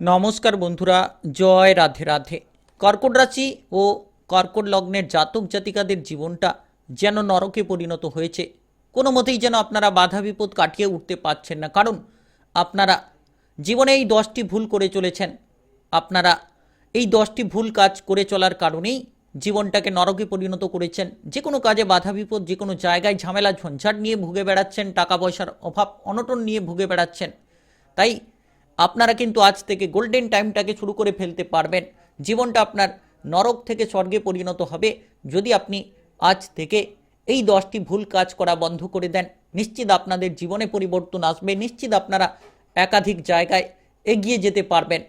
নমস্কার বন্ধুরা, জয় রাধে রাধে। কর্কট রাশি ও কর্কট লগ্নের জাতক জাতিকাদের জীবনটা যেন নরকে পরিণত হয়েছে। কোনো মতেই যেন আপনারা বাধা বিপদ কাটিয়ে উঠতে পারছেন না। কারণ আপনারা জীবনে এই দশটি ভুল করে চলেছেন। আপনারা এই দশটি ভুল কাজ করে চলার কারণেই জীবনটাকে নরকে পরিণত করেছেন। যে কোনো কাজে বাধা বিপদ, যে কোনো জায়গায় ঝামেলা, ঝঞ্ঝাট নিয়ে ভুগে বেড়াচ্ছেন, টাকা পয়সার অভাব, অনটন নিয়ে ভুগে বেড়াচ্ছেন। তাই আপনারা কিন্তু আজ থেকে গোল্ডেন টাইমটাকে শুরু করে ফেলতে পারবেন। জীবনটা আপনার নরক থেকে স্বর্গে পরিণত হবে। যদি আপনি আজ থেকে এই দশটি ভুল কাজ করা বন্ধ করে দেন, নিশ্চিত আপনাদের জীবনে পরিবর্তন আসবে। নিশ্চিত আপনারা একাধিক জায়গায় এগিয়ে যেতে পারবেন।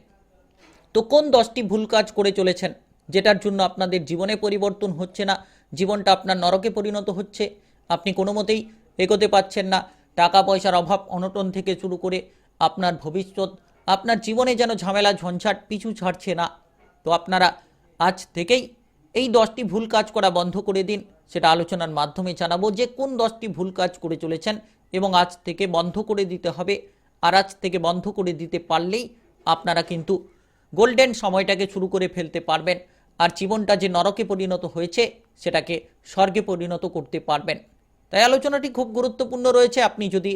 তো কোন দশটি ভুল কাজ করে চলেছেন, যেটার জন্য আপনাদের জীবনে পরিবর্তন হচ্ছে না? জীবনটা আপনার নরকে পরিণত হচ্ছে। আপনি কোনো মতেই এগোতে পারছেন না। টাকা পয়সার অভাব অনটন থেকে শুরু করে আপনার ভবিষ্যৎ, আপনার জীবনে যেন ঝামেলা, ঝঞ্ঝাট পিছু ছাড়ছে না। তো আপনারা আজ থেকেই এই দশটি ভুল কাজ করা বন্ধ করে দিন। সেটা আলোচনার মাধ্যমে জানাব যে কোন দশটি ভুল কাজ করে চলেছেন এবং আজ থেকে বন্ধ করে দিতে হবে। আর আজ থেকে বন্ধ করে দিতে পারলেই আপনারা কিন্তু গোল্ডেন সময়টাকে শুরু করে ফেলতে পারবেন। আর জীবনটা যে নরকে পরিণত হয়েছে, সেটাকে স্বর্গে পরিণত করতে পারবেন। তাই আলোচনাটি খুব গুরুত্বপূর্ণ রয়েছে। আপনি যদি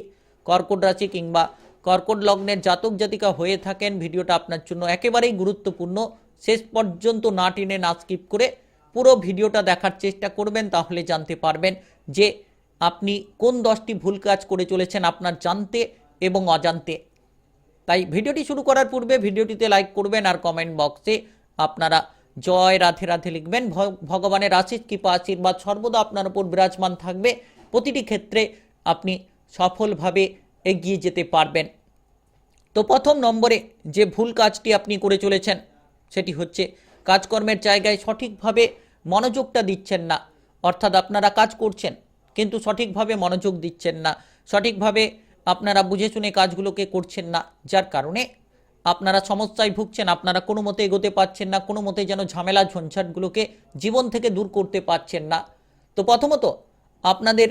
কর্কট রাশি কিংবা কর্কট লগ্নের জাতক জাতিকা হয়ে থাকেন। ভিডিওটা আপনার জন্য একেবারেই গুরুত্বপূর্ণ। শেষ পর্যন্ত না টেনে না স্কিপ করে পুরো ভিডিওটা দেখার চেষ্টা করবেন, তাহলে জানতে পারবেন যে আপনি কোন দশটি ভুল কাজ করে চলেছেন আপনার জানতে এবং অজান্তে। তাই ভিডিওটি শুরু করার পূর্বে ভিডিওটিতে লাইক করবেন আর কমেন্ট বক্সে আপনারা জয় রাধে রাধে লিখবেন। ভগবানের আশিস কৃপা, আশীর্বাদ সর্বদা আপনার উপর বিরাজমান থাকবে। প্রতিটি ক্ষেত্রে আপনি সফলভাবে এগিয়ে যেতে পারবেন। তো প্রথম নম্বরে যে ভুল কাজটি আপনি করে চলেছেন, সেটি হচ্ছে কাজকর্মের জায়গায় সঠিকভাবে মনোযোগটা দিচ্ছেন না। অর্থাৎ আপনারা কাজ করছেন, কিন্তু সঠিকভাবে মনোযোগ দিচ্ছেন না। সঠিকভাবে আপনারা বুঝে শুনে কাজগুলোকে করছেন না, যার কারণে আপনারা সমস্যায় ভুগছেন, আপনারা কোনো মতে এগোতে পারছেন না, কোনো মতে যেন ঝামেলা ঝঞ্ঝাটগুলোকে জীবন থেকে দূর করতে পারছেন না। তো প্রথমত আপনাদের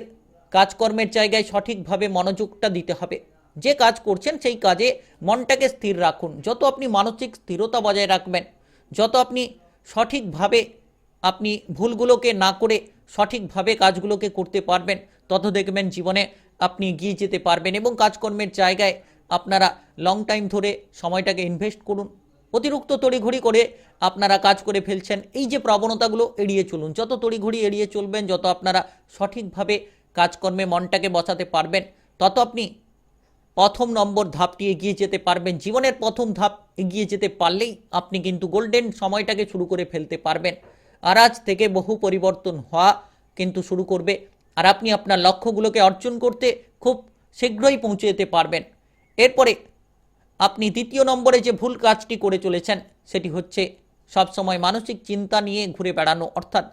কাজকর্মের জায়গায় সঠিকভাবে মনোযোগটা দিতে হবে। যে কাজ করছেন সেই কাজে মনটাকে স্থির রাখুন। যত আপনি মানসিক স্থিরতা বজায় রাখবেন, যত আপনি সঠিকভাবে আপনি ভুলগুলোকে না করে সঠিকভাবে কাজগুলোকে করতে পারবেন, তত দেখবেন জীবনে আপনি এগিয়ে যেতে পারবেন এবং কাজকর্মের জায়গায় আপনারা লং টাইম ধরে সময়টাকে ইনভেস্ট করুন। অতিরিক্ত তড়িঘড়ি করে আপনারা কাজ করে ফেলছেন, এই যে প্রবণতাগুলো এড়িয়ে চলুন। যত তড়িঘড়ি এড়িয়ে চলবেন, যত আপনারা সঠিকভাবে কাজকর্মে মনটাকে বসাতে পারবেন, তত আপনি প্রথম নম্বর ধাপটি এগিয়ে যেতে পারবেন। জীবনের প্রথম ধাপ এগিয়ে যেতে পারলেই আপনি কিন্তু গোল্ডেন সময়টাকে শুরু করে ফেলতে পারবেন। আর আজ থেকে বহু পরিবর্তন হওয়া কিন্তু শুরু করবে। আর আপনি আপনার লক্ষ্যগুলোকে অর্জন করতে খুব শীঘ্রই পৌঁছে যেতে পারবেন। এরপরে আপনি দ্বিতীয় নম্বরে যে ভুল কাজটি করে চলেছেন, সেটি হচ্ছে সবসময় মানসিক চিন্তা নিয়ে ঘুরে বেড়ানো। অর্থাৎ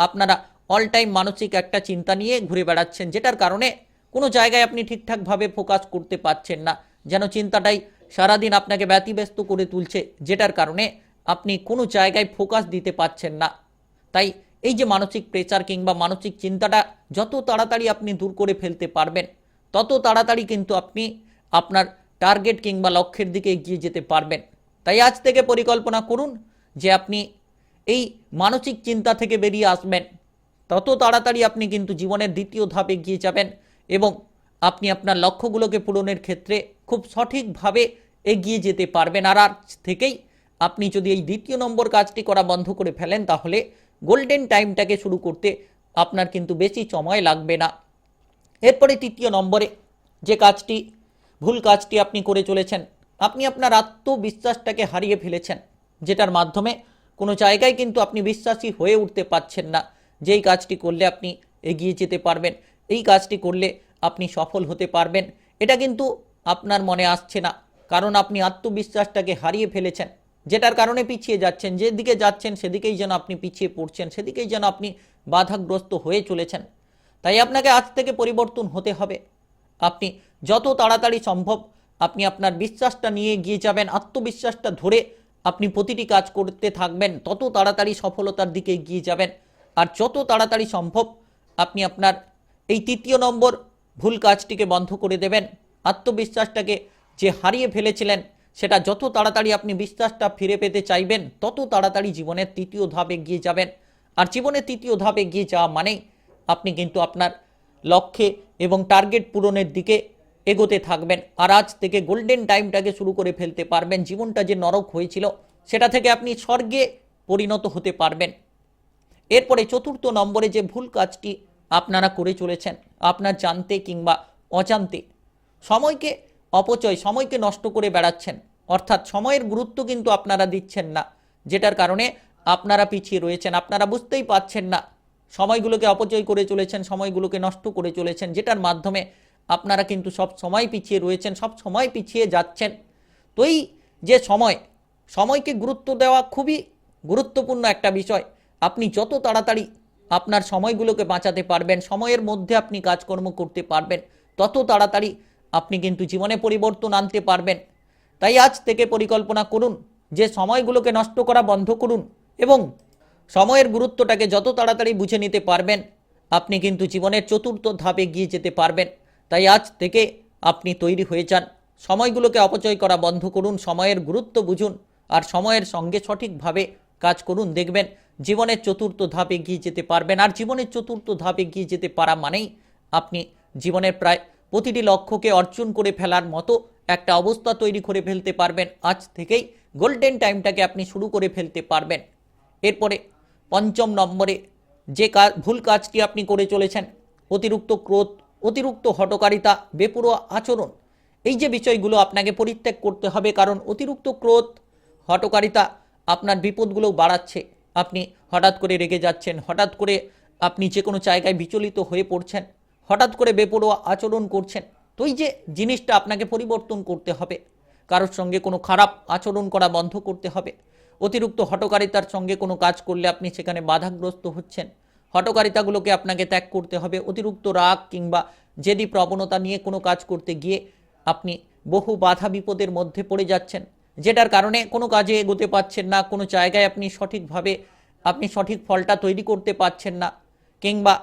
আপনারা অল টাইম মানসিক একটা চিন্তা নিয়ে ঘুরে বেড়াচ্ছেন, যেটার কারণে কোনো জায়গায় আপনি ঠিকঠাকভাবে ফোকাস করতে পারছেন না। যেন চিন্তাটাই সারাদিন আপনাকে ব্যতিব্যস্ত করে তুলছে, যেটার কারণে আপনি কোনো জায়গায় ফোকাস দিতে পারছেন না। তাই এই যে মানসিক প্রেচার কিংবা মানসিক চিন্তাটা যত তাড়াতাড়ি আপনি দূর করে ফেলতে পারবেন, তত তাড়াতাড়ি কিন্তু আপনি আপনার টার্গেট কিংবা লক্ষ্যের দিকে এগিয়ে যেতে পারবেন। তাই আজ থেকে পরিকল্পনা করুন যে আপনি এই মানসিক চিন্তা থেকে বেরিয়ে আসবেন। তত তাড়াতাড়ি আপনি কিন্তু জীবনের দ্বিতীয় ধাপে এগিয়ে যাবেন এবং আপনি আপনার লক্ষ্যগুলোকে পূরণের ক্ষেত্রে খুব সঠিকভাবে এগিয়ে যেতে পারবেন। আর আজ থেকেই আপনি যদি এই দ্বিতীয় নম্বর কাজটি করা বন্ধ করে ফেলেন, তাহলে গোল্ডেন টাইমটাকে শুরু করতে আপনার কিন্তু বেশি সময় লাগবে না। এরপরে তৃতীয় নম্বরে যে কাজটি, ভুল কাজটি আপনি করে চলেছেন, আপনি আপনার আত্মবিশ্বাসটাকে হারিয়ে ফেলেছেন, যেটার মাধ্যমে কোনো জায়গায় কিন্তু আপনি বিশ্বাসী হয়ে উঠতে পারছেন না। যেই কাজটি করলে আপনি এগিয়ে যেতে পারবেন, এই কাজটি করলে আপনি সফল হতে পারবেন, এটা কিন্তু আপনার মনে আসছে না। কারণ আপনি আত্মবিশ্বাসটাকে হারিয়ে ফেলেছেন, যেটার কারণে পিছিয়ে যাচ্ছেন, যেদিকে যাচ্ছেন সেদিকেই যেন আপনি পিছিয়ে পড়ছেন, সেদিকেই যেন আপনি বাধাগ্রস্ত হয়ে চলেছেন। তাই আপনাকে আজ থেকে পরিবর্তন হতে হবে। আপনি যত তাড়াতাড়ি সম্ভব আপনি আপনার বিশ্বাসটা নিয়ে গিয়ে যাবেন, আত্মবিশ্বাসটা ধরে আপনি প্রতিটি কাজ করতে থাকবেন, তত তাড়াতাড়ি সফলতার দিকে এগিয়ে যাবেন। আর যত তাড়াতাড়ি সম্ভব আপনি আপনার এই তৃতীয় নম্বর ভুল কাজটিকে বন্ধ করে দেবেন। আত্মবিশ্বাসটাকে যে হারিয়ে ফেলেছিলেন, সেটা যত তাড়াতাড়ি আপনি বিশ্বাসটা ফিরে পেতে চাইবেন, তত তাড়াতাড়ি জীবনের তৃতীয় ধাপে এগিয়ে যাবেন। আর জীবনের তৃতীয় ধাপ এগিয়ে যাওয়া মানেই আপনি কিন্তু আপনার লক্ষ্যে এবং টার্গেট পূরণের দিকে এগোতে থাকবেন। আর আজ থেকে গোল্ডেন টাইমটাকে শুরু করে ফেলতে পারবেন। জীবনটা যে নরক হয়েছিল, সেটা থেকে আপনি স্বর্গে পরিণত হতে পারবেন। এরপরে চতুর্থ নম্বরে যে ভুল কাজটি আপনারা করে চলেছেন, আপনার জানতে কিংবা অজান্তে সময়কে অপচয়, সময়কে নষ্ট করে বেড়াচ্ছেন, অর্থাৎ সময়ের গুরুত্ব কিন্তু আপনারা দিচ্ছেন না, যেটার কারণে আপনারা পিছিয়ে রয়েছেন, আপনারা বুঝতেই পাচ্ছেন না সময়গুলোকে অপচয় করে চলেছেন, সময়গুলোকে নষ্ট করে চলেছেন, যেটার মাধ্যমে আপনারা কিন্তু সব সময় পিছিয়ে রয়েছেন, সব সময় পিছিয়ে যাচ্ছেন। তো এই যে সময়, সময়কে গুরুত্ব দেওয়া খুবই গুরুত্বপূর্ণ একটা বিষয়। আপনি যত তাড়াতাড়ি আপনার সময়গুলোকে বাঁচাতে পারবেন, সময়ের মধ্যে আপনি কাজকর্ম করতে পারবেন, তত তাড়াতাড়ি আপনি কিন্তু জীবনে পরিবর্তন আনতে পারবেন। তাই আজ থেকে পরিকল্পনা করুন, যে সময়গুলোকে নষ্ট করা বন্ধ করুন এবং সময়ের গুরুত্বটাকে যত তাড়াতাড়ি বুঝে নিতে পারবেন, আপনি কিন্তু জীবনের চতুর্থ ধাপে গিয়ে যেতে পারবেন। তাই আজ থেকে আপনি তৈরি হয়ে যান, সময়গুলোকে অপচয় করা বন্ধ করুন, সময়ের গুরুত্ব বুঝুন আর সময়ের সঙ্গে সঠিকভাবে কাজ করুন, দেখবেন জীবনের চতুর্থ ধাপে গিয়ে যেতে পারবেন। আর জীবনের চতুর্থ ধাপে গিয়ে যেতে পারা মানেই আপনি জীবনের প্রায় প্রতিটি লক্ষ্যকে অর্জন করে ফেলার মতো একটা অবস্থা তৈরি করে ফেলতে পারবেন। আজ থেকেই গোল্ডেন টাইমটাকে আপনি শুরু করে ফেলতে পারবেন। এরপরে পঞ্চম নম্বরে যে কাজ ভুল কাজটি আপনি করে চলেছেন, অতিরিক্ত ক্রোধ, অতিরিক্ত হটকারিতা বেপুরো আচরণ, এই যে বিষয়গুলো আপনাকে পরিত্যাগ করতে হবে, কারণ অতিরিক্ত ক্রোধ হটকারিতা আপনার বিপদগুলো বাড়াচ্ছে। আপনি হঠাৎ করে রেগে যাচ্ছেন, হঠাৎ করে আপনি যে কোনো জায়গায় বিচলিত হয়ে পড়ছেন, হঠাৎ করে বেপরোয়া আচরণ করছেন, তো এই যে জিনিসটা আপনাকে পরিবর্তন করতে হবে। কারোর সঙ্গে কোনো খারাপ আচরণ করা বন্ধ করতে হবে। অতিরিক্ত হটকারিতার সঙ্গে কোনো কাজ করলে আপনি সেখানে বাধাগ্রস্ত হচ্ছেন। হটকারিতাগুলোকে আপনাকে ত্যাগ করতে হবে। অতিরিক্ত রাগ কিংবা জেদি প্রবণতা নিয়ে কোনো কাজ করতে গিয়ে আপনি বহু বাধা বিপদের মধ্যে পড়ে যাচ্ছেন। যেটার কারণে কোনো কাজে এগোতে পারছেন না, কোনো জায়গায় আপনি সঠিকভাবে, আপনি সঠিক ফলটা তৈরি করতে পারছেন না, কিংবা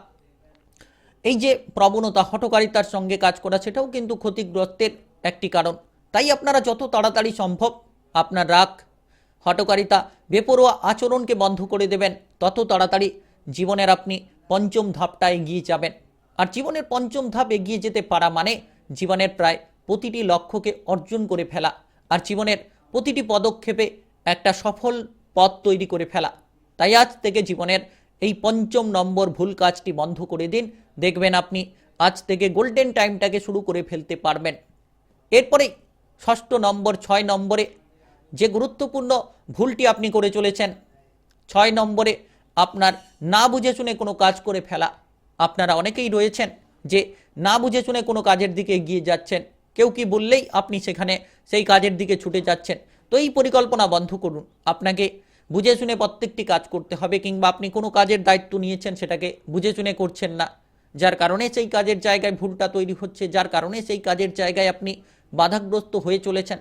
এই যে প্রবণতা হটকারিতার সঙ্গে কাজ করা, সেটাও কিন্তু ক্ষতিগ্রস্তের একটি কারণ। তাই আপনারা যত তাড়াতাড়ি সম্ভব আপনার রাগ হটকারিতা বেপরোয়া আচরণকে বন্ধ করে দেবেন। তত তাড়াতাড়ি জীবনের আপনি পঞ্চম ধাপটা এগিয়ে যাবেন। আর জীবনের পঞ্চম ধাপ এগিয়ে যেতে পারা মানে জীবনের প্রায় প্রতিটি লক্ষ্যকে অর্জন করে ফেলা। আর জীবনের প্রতিটি পদক্ষেপে একটা সফল পথ তৈরি করে ফেলা। তাই আজ থেকে জীবনের এই পঞ্চম নম্বর ভুল কাজটি বন্ধ করে দিন। দেখবেন আপনি আজ থেকে গোল্ডেন টাইমটাকে শুরু করে ফেলতে পারবেন। এরপরে ষষ্ঠ নম্বর, ছয় নম্বরে যে গুরুত্বপূর্ণ ভুলটি আপনি করে চলেছেন, ছয় নম্বরে আপনার না বুঝে শুনে কোনো কাজ করে ফেলা। আপনারা অনেকেই রয়েছেন যে না বুঝে শুনে কোনো কাজের দিকে এগিয়ে যাচ্ছেন। কেউ কি বললেই আপনি সেখানে সেই কাজের দিকে ছুটে যাচ্ছেন। তো এই পরিকল্পনা বন্ধ করুন। আপনাকে বুঝে শুনে প্রত্যেকটি কাজ করতে হবে কিংবা আপনি কোনো কাজের দায়িত্ব নিয়েছেন সেটাকে বুঝে শুনে করছেন না। যার কারণে সেই কাজের জায়গায় ভুলটা তৈরি হচ্ছে, যার কারণে সেই কাজের জায়গায় আপনি বাধাগ্রস্ত হয়ে চলেছেন।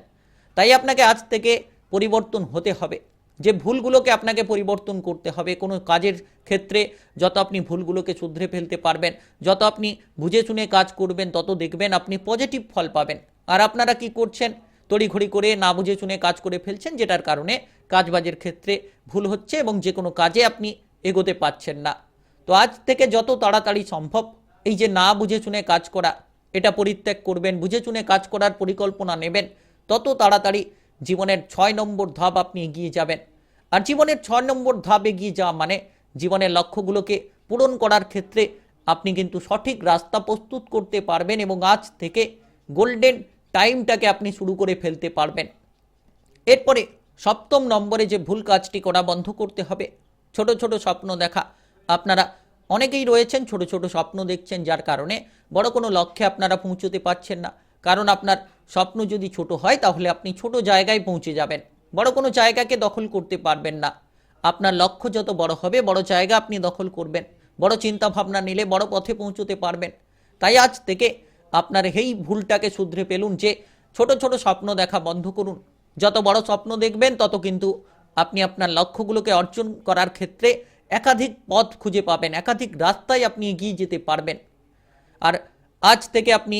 তাই আপনাকে আজ থেকে পরিবর্তন হতে হবে। যে ভুলগুলোকে আপনাকে পরিবর্তন করতে হবে, কোনো কাজের ক্ষেত্রে যত আপনি ভুলগুলোকে শুধরে ফেলতে পারবেন, যত আপনি বুঝে শুনে কাজ করবেন, তত দেখবেন আপনি পজিটিভ ফল পাবেন। আর আপনারা কি করছেন? তড়িঘড়ি করে না বুঝে শুনে কাজ করে ফেলছেন, যেটার কারণে কাজবাজের ক্ষেত্রে ভুল হচ্ছে এবং যে কোনো কাজে আপনি এগোতে পারছেন না। তো আজ থেকে যত তাড়াতাড়ি সম্ভব এই যে না বুঝে শুনে কাজ করা, এটা পরিত্যাগ করবেন, বুঝে শুনে কাজ করার পরিকল্পনা নেবেন, তত তাড়াতাড়ি জীবনের ছয় নম্বর ধাপ আপনি এগিয়ে যাবেন। আর জীবনের ছয় নম্বর ধাপ এগিয়ে যাওয়া মানে জীবনের লক্ষ্যগুলোকে পূরণ করার ক্ষেত্রে আপনি কিন্তু সঠিক রাস্তা প্রস্তুত করতে পারবেন এবং আজ থেকে গোল্ডেন টাইমটাকে আপনি শুরু করে ফেলতে পারবেন। এরপরে সপ্তম নম্বরে যে ভুল কাজটি করা বন্ধ করতে হবে। ছোট ছোট স্বপ্ন দেখা। আপনারা অনেকেই রয়েছেন, ছোট ছোট স্বপ্ন দেখছেন, যার কারণে বড় কোনো লক্ষ্যে আপনারা পৌঁছতে পারছেন না। কারণ আপনার স্বপ্ন যদি ছোট হয়, তাহলে আপনি ছোট জায়গায় পৌঁছে যাবেন। বড় কোনো জায়গাকে দখল করতে পারবেন না। আপনার লক্ষ্য যত বড় হবে, বড় জায়গা আপনি দখল করবেন। বড় চিন্তা ভাবনা নিলে বড় পথে পৌঁছতে পারবেন। তাই আজ থেকে আপনার এই ভুলটাকে শুধরে পেলুন যে, ছোট ছোট স্বপ্ন দেখা বন্ধ করুন। যত বড় স্বপ্ন দেখবেন, তত কিন্তু আপনি আপনার লক্ষ্যগুলোকে অর্জন করার ক্ষেত্রে একাধিক পথ খুঁজে পাবেন, একাধিক রাস্তায় আপনি এগিয়ে যেতে পারবেন। আর আজ থেকে আপনি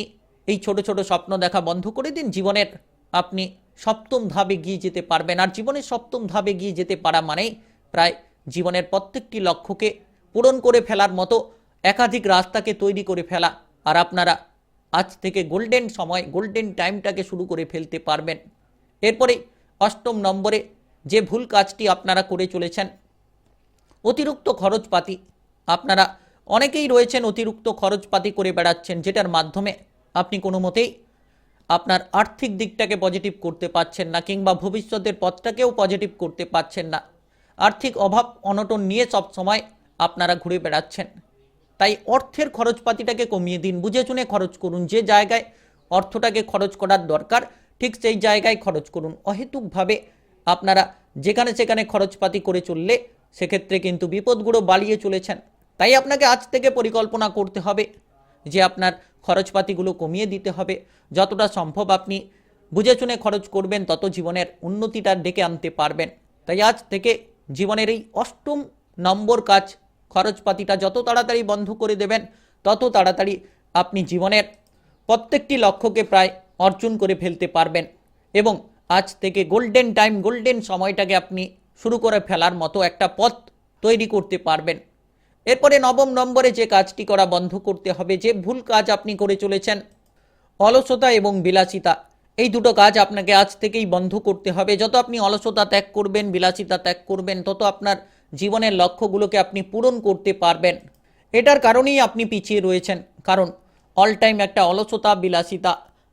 এই ছোট ছোট স্বপ্ন দেখা বন্ধ করে দিন। জীবনের আপনি সপ্তম ধাপে গিয়ে যেতে পারবেন। আর জীবনের সপ্তম ধাপে গিয়ে যেতে পারা মানেই প্রায় জীবনের প্রত্যেকটি লক্ষ্যকে পূরণ করে ফেলার মতো একাধিক রাস্তাকে তৈরি করে ফেলা। আর আপনারা আজ থেকে গোল্ডেন সময়, গোল্ডেন টাইমটাকে শুরু করে ফেলতে পারবেন। এরপরে অষ্টম নম্বরে যে ভুল কাজটি আপনারা করে চলেছেন, অতিরিক্ত খরচপাতি। আপনারা অনেকেই রয়েছেন অতিরিক্ত খরচপাতি করে বেড়াচ্ছেন, যেটার মাধ্যমে আপনি কোনো মতেই আপনার আর্থিক দিকটাকে পজিটিভ করতে পারছেন না, কিংবা ভবিষ্যতের পথটাকেও পজিটিভ করতে পারছেন না। আর্থিক অভাব অনটন নিয়ে সব সময় আপনারা ঘুরে বেড়াচ্ছেন। তাই অর্থের খরচপাতিটাকে কমিয়ে দিন, বুঝে শুনে খরচ করুন, যে জায়গায় অর্থটাকে খরচ করার দরকার, ঠিক সেই জায়গায় খরচ করুন। অহেতুকভাবে আপনারা যেখানে সেখানে খরচপাতি করে চললে সেক্ষেত্রে কিন্তু বিপদগুলো বাড়িয়ে চলেছেন। তাই আপনাকে আজ থেকে পরিকল্পনা করতে হবে। যে আপনার খরচপাতিগুলো কমিয়ে দিতে হবে। যতটা সম্ভব আপনি বুঝে শুনে খরচ করবেন, তত জীবনের উন্নতিটা ডেকে আনতে পারবেন। তাই আজ থেকে জীবনের এই অষ্টম নম্বর কাজ, খরচপাতিটা যত তাড়াতাড়ি বন্ধ করে দেবেন, তত তাড়াতাড়ি আপনি জীবনের প্রত্যেকটি লক্ষ্যকে প্রায় অর্জন করে ফেলতে পারবেন। এবং আজ থেকে গোল্ডেন টাইম, গোল্ডেন সময়টাকে আপনি শুরু করে ফেলার মতো একটা পথ তৈরি করতে পারবেন। এরপরে নবম নম্বরে যে কাজটি করা বন্ধ করতে হবে, যে ভুল কাজ আপনি করে চলেছেন, অলসতা এবং বিলাসিতা, এই দুটো কাজ আপনাকে আজ থেকেই বন্ধ করতে হবে। যত আপনি অলসতা ত্যাগ করবেন, বিলাসিতা ত্যাগ করবেন, তত আপনার জীবনের লক্ষ্যগুলোকে আপনি পূরণ করতে পারবেন। এটার কারণেই আপনি পিছিয়ে রয়েছেন। কারণ অল টাইম একটা অলসতা, বিলাসিতা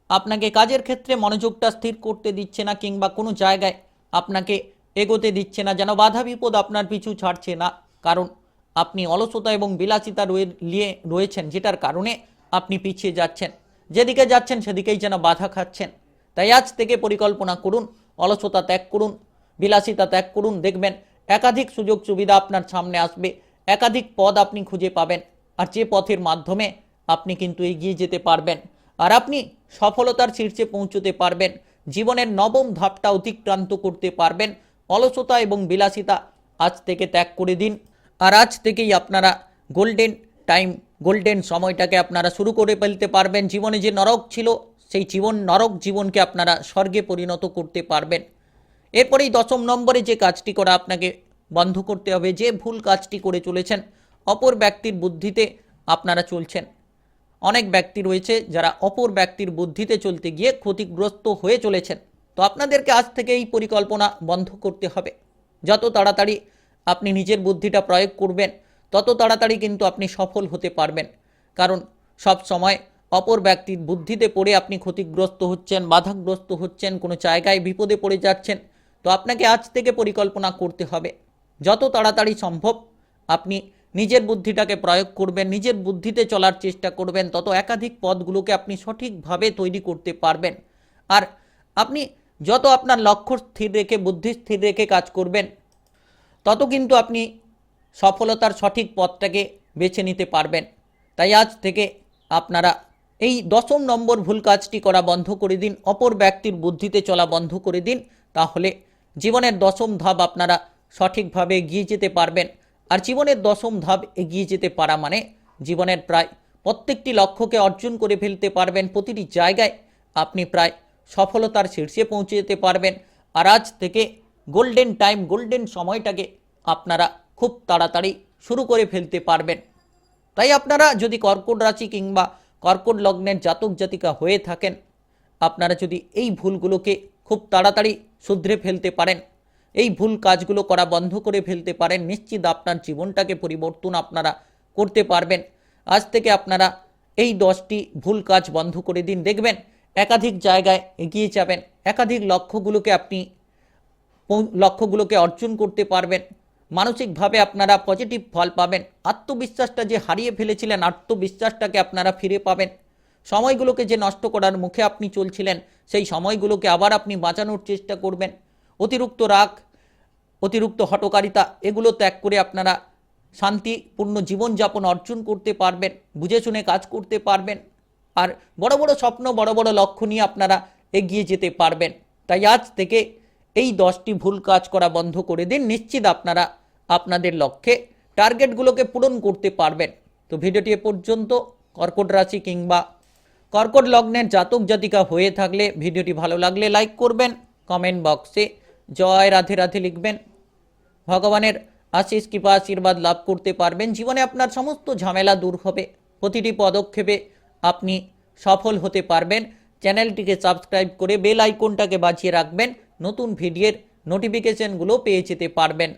আপনাকে কাজের ক্ষেত্রে মনোযোগটা স্থির করতে দিচ্ছে না কিংবা কোনো জায়গায় আপনাকে এগোতে দিচ্ছে না, যেন বাধা বিপদ আপনার পিছু ছাড়ছে না। কারণ আপনি অলসতা এবং বিলাসিতা নিয়ে রয়েছেন, যেটার কারণে আপনি পিছিয়ে যাচ্ছেন। যেদিকে যাচ্ছেন, সেদিকেই যেন বাধা খাচ্ছেন। তাই আজ থেকে পরিকল্পনা করুন, অলসতা ত্যাগ করুন, বিলাসিতা ত্যাগ করুন, দেখবেন একাধিক সুযোগ সুবিধা আপনার সামনে আসবে, একাধিক পদ আপনি খুঁজে পাবেন, আর যে পথের মাধ্যমে আপনি কিন্তু এগিয়ে যেতে পারবেন, আর আপনি সফলতার শীর্ষে পৌঁছতে পারবেন, জীবনের নবম ধাপটা অতিক্রান্ত করতে পারবেন, অলসতা এবং বিলাসিতা আজ থেকে ত্যাগ করে দিন। আর আজ থেকেই আপনারা গোল্ডেন টাইম গোল্ডেন সময়টাকে আপনারা শুরু করে ফেলতে পারবেন। জীবনে যে নরক ছিল, সেই জীবন, নরক জীবনকে আপনারা স্বর্গে পরিণত করতে পারবেন। এরপরেই দশম নম্বরে যে কাজটি করা আপনাকে বন্ধ করতে হবে, যে ভুল কাজটি করে চলেছেন, অপর ব্যক্তির বুদ্ধিতে আপনারা চলছেন। অনেক ব্যক্তি রয়েছে যারা অপর ব্যক্তির বুদ্ধিতে চলতে গিয়ে ক্ষতিগ্রস্ত হয়ে চলেছেন। তো আপনাদেরকে আজ থেকে এই পরিকল্পনা বন্ধ করতে হবে। যত তাড়াতাড়ি আপনি নিজের বুদ্ধিটা প্রয়োগ করবেন, তত তাড়াতাড়ি কিন্তু আপনি সফল হতে পারবেন। কারণ সব সময় অপর ব্যক্তির বুদ্ধিতে পড়ে আপনি ক্ষতিগ্রস্ত হচ্ছেন, বাধাগ্রস্ত হচ্ছেন, কোনো জায়গায় বিপদে পড়ে যাচ্ছেন, তো আপনাকে আজ থেকে পরিকল্পনা করতে হবে। যত তাড়াতাড়ি সম্ভব আপনি নিজের বুদ্ধিটাকে প্রয়োগ করবেন, নিজের বুদ্ধিতে চলার চেষ্টা করবেন, তত একাধিক পদগুলোকে আপনি সঠিকভাবে তৈরি করতে পারবেন। আর আপনি যত আপনার লক্ষ্য স্থির রেখে, বুদ্ধি স্থির রেখে কাজ করবেন তত কিন্তু আপনি সফলতার সঠিক পথটাকে বেছে নিতে পারবেন। তাই আজ থেকে আপনারা এই দশম নম্বর ভুল কাজটি করা বন্ধ করে দিন, অপর ব্যক্তির বুদ্ধিতে চলা বন্ধ করে দিন, তাহলে জীবনের দশম ধাপ আপনারা সঠিকভাবে এগিয়ে যেতে পারবেন। আর জীবনের দশম ধাপ এগিয়ে যেতে পারা মানে জীবনের প্রায় প্রত্যেকটি লক্ষ্যকে অর্জন করে ফেলতে পারবেন, প্রতিটি জায়গায় আপনি প্রায় সফলতার শীর্ষে পৌঁছে যেতে পারবেন। আর আজ থেকে গোল্ডেন টাইম গোল্ডেন সময়টাকে আপনারা খুব তাড়াতাড়ি শুরু করে ফেলতে পারবেন। তাই আপনারা যদি কর্কট রাশি কিংবা কর্কট লগ্নের জাতক জাতিকা হয়ে থাকেন, আপনারা যদি এই ভুলগুলোকে খুব তাড়াতাড়ি শুধরে ফেলতে পারেন, এই ভুল কাজগুলো করা বন্ধ করে ফেলতে পারেন, নিশ্চিত আপনার জীবনটাকে পরিবর্তন আপনারা করতে পারবেন। আজ থেকে আপনারা এই দশটি ভুল কাজ বন্ধ করে দিন। দেখবেন একাধিক জায়গায় এগিয়ে যাবেন, একাধিক লক্ষ্যগুলোকে আপনি লক্ষ্যগুলোকে অর্জন করতে পারবেন, মানসিকভাবে আপনারা পজিটিভ ফল পাবেন, আত্মবিশ্বাসটা যে হারিয়ে ফেলেছিলেন, আত্মবিশ্বাসটাকে আপনারা ফিরে পাবেন। সময়গুলোকে যে নষ্ট করার মুখে আপনি চলছিলেন, সেই সময়গুলোকে আবার আপনি বাঁচানোর চেষ্টা করবেন। অতিরিক্ত রাগ, অতিরিক্ত হটকারিতা এগুলো ত্যাগ করে আপনারা শান্তিপূর্ণ জীবনযাপন অর্জন করতে পারবেন, বুঝে শুনে কাজ করতে পারবেন, আর বড় বড় স্বপ্ন, বড় বড় লক্ষ্য নিয়ে আপনারা এগিয়ে যেতে পারবেন। তাই আজ থেকে এই দশটি ভুল কাজ করা বন্ধ করে দিন। নিশ্চিত আপনারা, আপনাদের লক্ষ্যে টার্গেটগুলোকে পূরণ করতে পারবেন। তো ভিডিওটি এ পর্যন্ত। কর্কট রাশি কিংবা কর্কট লগ্নের জাতক জাতিকা হয়ে থাকলে ভিডিওটি ভালো লাগলে লাইক করবেন, কমেন্ট বক্সে জয় রাধে রাধে লিখবেন। ভগবানের আশিস কৃপা, আশীর্বাদ লাভ করতে পারবেন। জীবনে আপনার সমস্ত ঝামেলা দূর হবে। প্রতিটি পদক্ষেপে আপনি সফল হতে পারবেন। চ্যানেলটিকে সাবস্ক্রাইব করে বেল আইকনটাকে বাজিয়ে রাখবেন। নতুন ভিডিওর নোটিফিকেশনগুলো পেয়ে যেতে পারবেন।